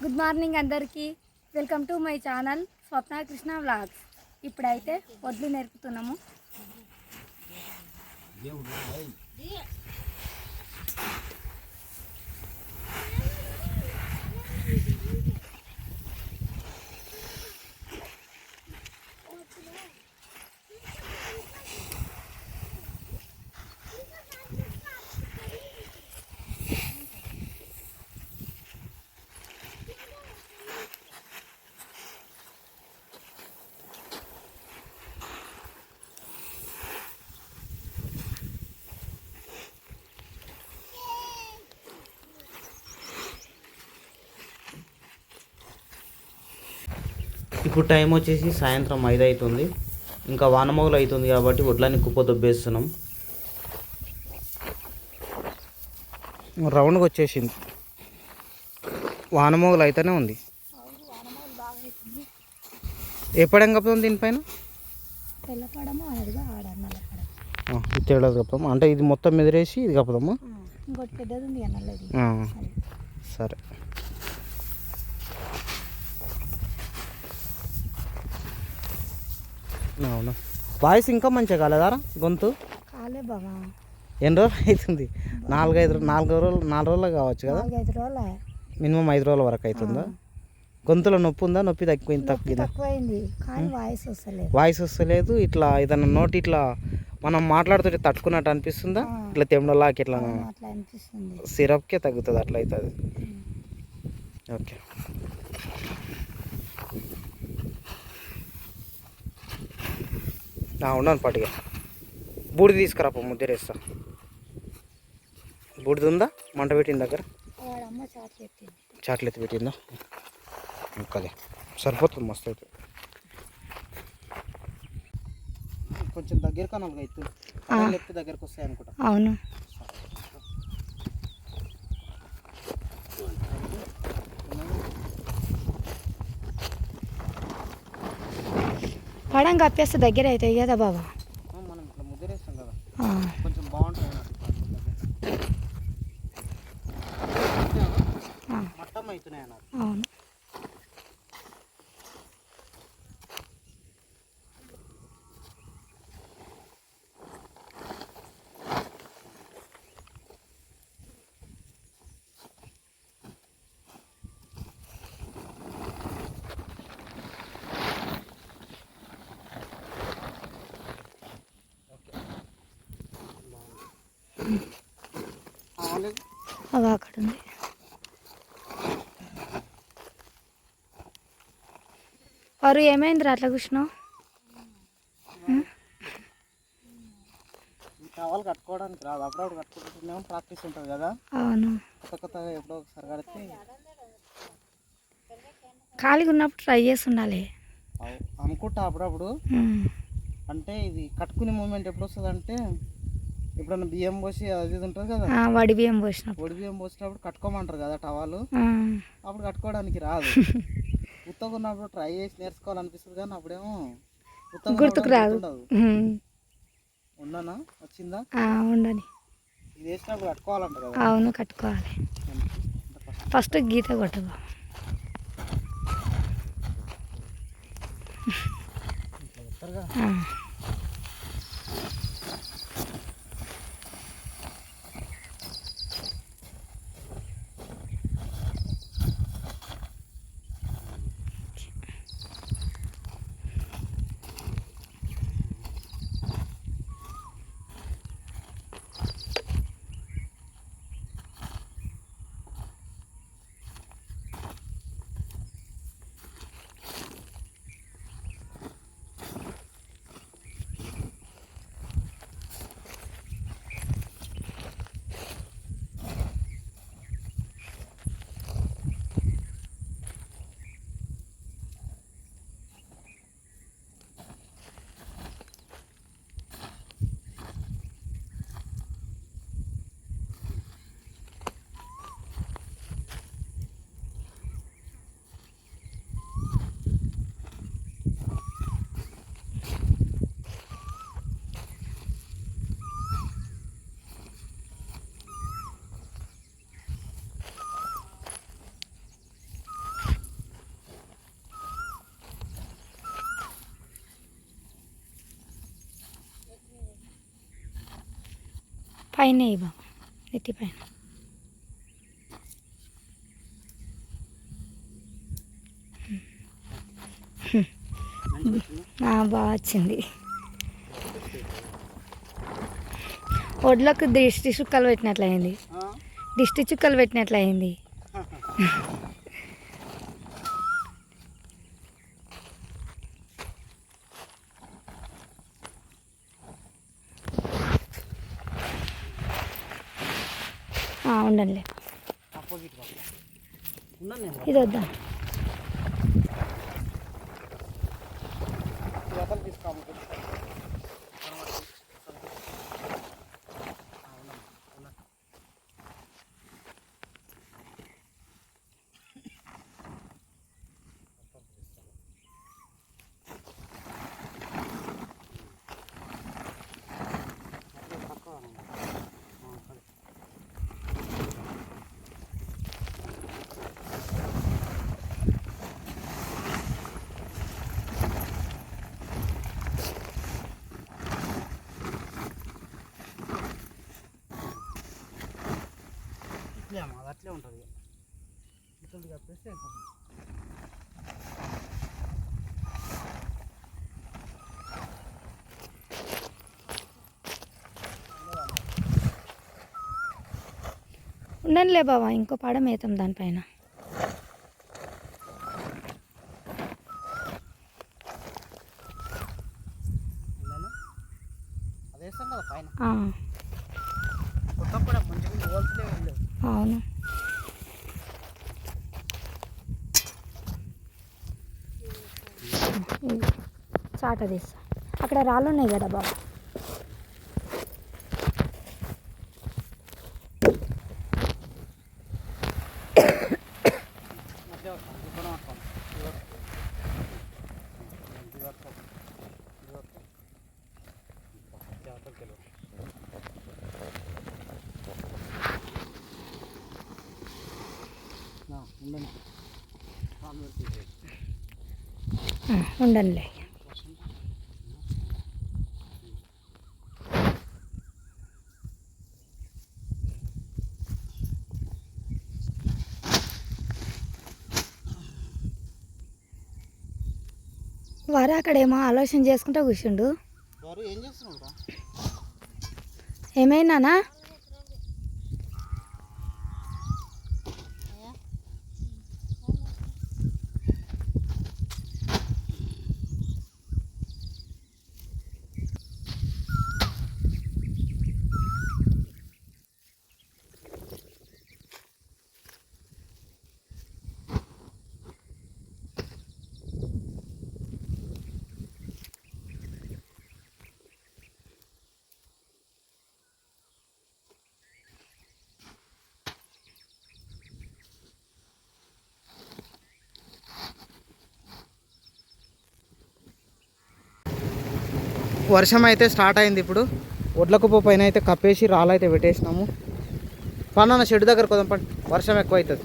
Good morning అందరికీ. Welcome to my channel Swapna Krishna vlogs ఇప్పుడైతే వడ్లు నేర్పుతున్నాము. ఇప్పుడు టైం వచ్చేసి సాయంత్రం ఐదు అవుతుంది ఇంకా వానమొగలు అవుతుంది కాబట్టి వడ్లని కుప్ప దొబ్బేస్తున్నాం. రౌండ్గా వచ్చేసింది. వానమొగలు అయితేనే ఉంది. ఎప్పుడేం కప్పుతాం దీనిపైన? తేడాది కప్పుతాం. అంటే ఇది మొత్తం ఎదిరేసి ఇది కప్పుదాము. సరే. అవునా? వాయిస్ ఇంకా మంచిగా కాలేదారా గొంతు? కాలే బాబా ఎన్ని రోజులు అవుతుంది నాలుగైదు నాలుగు రోజులు నాలుగు రోజులు కావచ్చు కదా? మినిమం ఐదు రోజుల వరకు అవుతుందా గొంతులో నొప్పి ఉందా? నొప్పి తగ్గిపోయింది తగ్గిందా వాయిస్ వస్తలేదు. ఇట్లా ఏదన్నా నోటి ఇట్లా మనం మాట్లాడుతుంటే తట్టుకున్నట్టు అనిపిస్తుందా. ఇట్లా తెమ్మలాకి ఇట్లా సిరప్కే తగ్గుతుంది అట్లా అవుతుంది ఓకే. ఉన్నాను పట్టుగా బూడిద తీసుకురా ముద్దరేస్తా బూడిద ఉందా? మంట పెట్టిన దగ్గర? వాడమ్మ చాట్ పెట్టింది. ఇంకలే సరిపోతుంది మస్తు అయితే. కొంచెం దగ్గర కనాలి లేకపోతే దగ్గరకు వస్తాయి అనుకుంటా. అవును. పడంగా అప్పేస్తే దగ్గర అవుతాయి కదా బాబా ఆ, మనం ఇట్లా ముద్దరేస్తాం కదా ఆ, కొంచెం బాగుంటుంది ఆ, మట్టం అవుతున్నాయి అన్నారు అవును ఆలేదు అవి అక్కడ ఉంది వారు ఏమైంది అట్లా కూర్చున్నావు? ఈ టవల్ కట్టుకోవడానికి రాదు. అప్పుడప్పుడు కట్టుకుంటున్నాము ప్రాక్టీస్ ఉంటుంది కదా. అవును. కొత్త కొత్తగా ఎప్పుడో ఒకసారి కడితే ఖాళీగా ఉన్నప్పుడు ట్రై చేసి ఉండాలి అనుకుంటా అప్పుడప్పుడు. అంటే ఇది కట్టుకునే మూమెంట్ ఎప్పుడు వస్తుంది అంటే ఎప్పుడన్నా బియ్యం పోసి అది ఉంటుంది కదా? వడి బియ్యం పోసినప్పుడు. పొడి బియ్యం పోసినప్పుడు కట్టుకోమంటారు కదా టవాలు? అప్పుడు కట్టుకోవడానికి రాదు. ఉత్తగా ఉన్నప్పుడు ట్రై చేసి నేర్చుకోవాలనిపిస్తుంది కానీ అప్పుడేమో గుర్తుకు రాదు. ఉన్నానా వచ్చిందా? ఉండని. ఇది వేసినప్పుడు కట్టుకోవాలంట కదా? అవును కట్టుకోవాలి. ఫస్ట్ గీత కొట్టదు కదా పైన ఇవ్వ. నెత్తి పైన. బాగా వచ్చింది. ఒడ్లకు దిష్టి చుక్కలు పెట్టినట్లయింది. దిష్టి చుక్కలు పెట్టినట్లయింది. ఉండండి. ఇది వద్దా? తీసుకోము ఇట్లే అమ్మా అది అట్లే ఉంటుంది ఇటువంటి కప్పేస్తే అయిపోతుంది ఉండండిలే బాబా ఇంకో పడం వేతాం దానిపైన ఉన్నాను అది వేస్తాం కదా పైన ఆ, కొత్త కూడా మంచిగా హోల్స్లే వెళ్ళలేదు అవును ఇది చాట తీస్తా అక్కడ రాళ్ళు ఉన్నాయి కదా బాబా. అట్లే ఉండండిలే వారు అక్కడేమో ఆలోచన చేసుకుంటూ కూర్చుండు. వారు వర్షం అయితే స్టార్ట్ అయింది ఇప్పుడు. ఒడ్ల కుప్ప పైన అయితే కప్పేసి రాళ్ళు అయితే పెట్టేసినాము. పన్న షెడ్ దగ్గర కొద్దాం పండి వర్షం ఎక్కువ అవుతుంది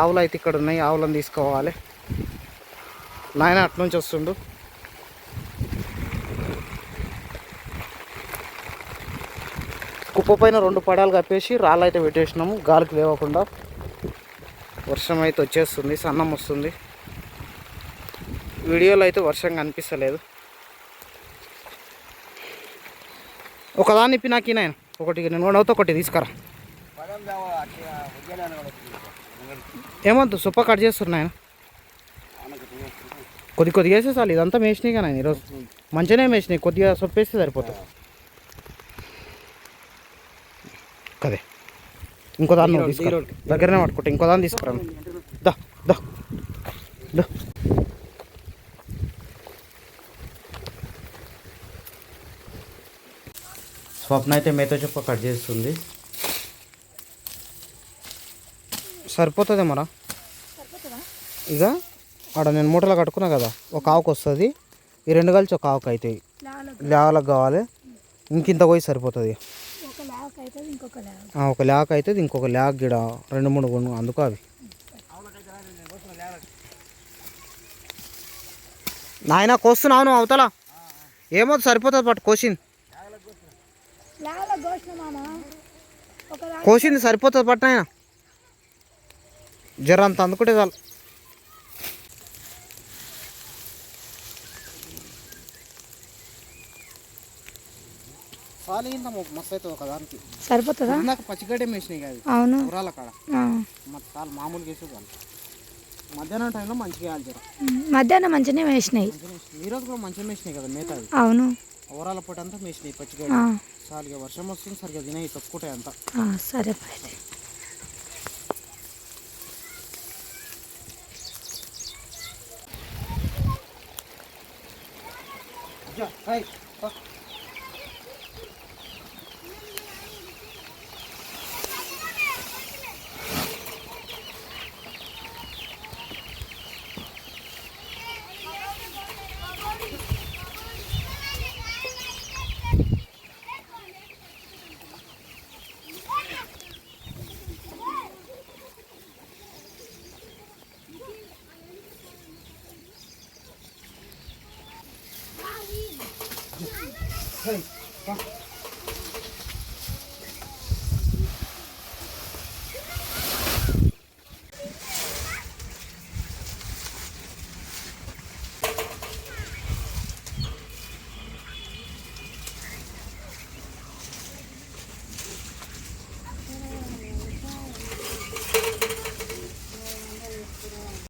ఆవులు అయితే ఇక్కడ ఉన్నాయి ఆవులను తీసుకోవాలి. నాయన అట్నుంచి వస్తుండు. కుప్ప పైన రెండు పడాలు కప్పేసి రాళ్ళు అయితే పెట్టేసినాము. గాలికి లేవకుండా వర్షం అయితే వచ్చేస్తుంది సన్నం వస్తుంది వీడియోలో అయితే వర్షం కనిపిస్తలేదు. ఒకదాన్ని ఇప్పి నాకు నాయన ఒకటి నేను అవుతా ఒకటి తీసుకురా. ఏమొద్దు సూపర్ కట్ చేస్తున్నాయన కొద్ది కొద్దిగా వేసేసాలి. ఇదంతా మేసినాయి కానీ ఈరోజు. మంచిగానే మేసినాయి. కొద్దిగా సొప్పేస్తే సరిపోతుంది. కదే. ఇంకో దాన్ని తీసుకురా. దగ్గరనే పట్టుకుంటా ఇంకో దాన్ని తీసుకురా దా దా. దా. స్వప్న అయితే మేతో చెప్ప కట్ చేస్తుంది. సరిపోతుంది మరా? ఇక ఆడ నేను మూటలో కట్టుకున్నా కదా ఒక ఆవుకు వస్తుంది. ఈ రెండు కలిసి ఒక ఆవుకు అవుతాయి లేవలకు కావాలి. ఇంకింత పోయి సరిపోతుంది. ఒక లాక్ అవుతుంది ఇంకొక ల్యాక్ లేక ఇంకొక లేక గిడ రెండు మూడు గుండు అందుకు అవి. నాయన కోస్తున్నావు నువ్వు అవతల? ఏమో సరిపోతుంది పట్టు కోసింది లాల గోష్ణ మామ ఒక దా- కోసింది సరిపోతుంది పట్టు ఆయన జర అంత అందుకుంటే చాలు. సరిపోతుందా? పచ్చిగడ్డ వేసినాయి కాదు అవును. ఊరాల కాడ. చాలు మామూలుగా వేసి మధ్యాహ్నం టైంలో మంచిగా మధ్యాహ్నం మంచిగానే వేసినాయి. ఈ రోజు కూడా మంచిగా వేసినాయి కదా మేత అవును. ఊరాల పూట అంతా వేసినాయి పచ్చిగడ్డ ఆ, చాలు ఇక వర్షం వస్తుంది సరిగ్గా తినేవి తొక్కుంటాయి అంతా. సరే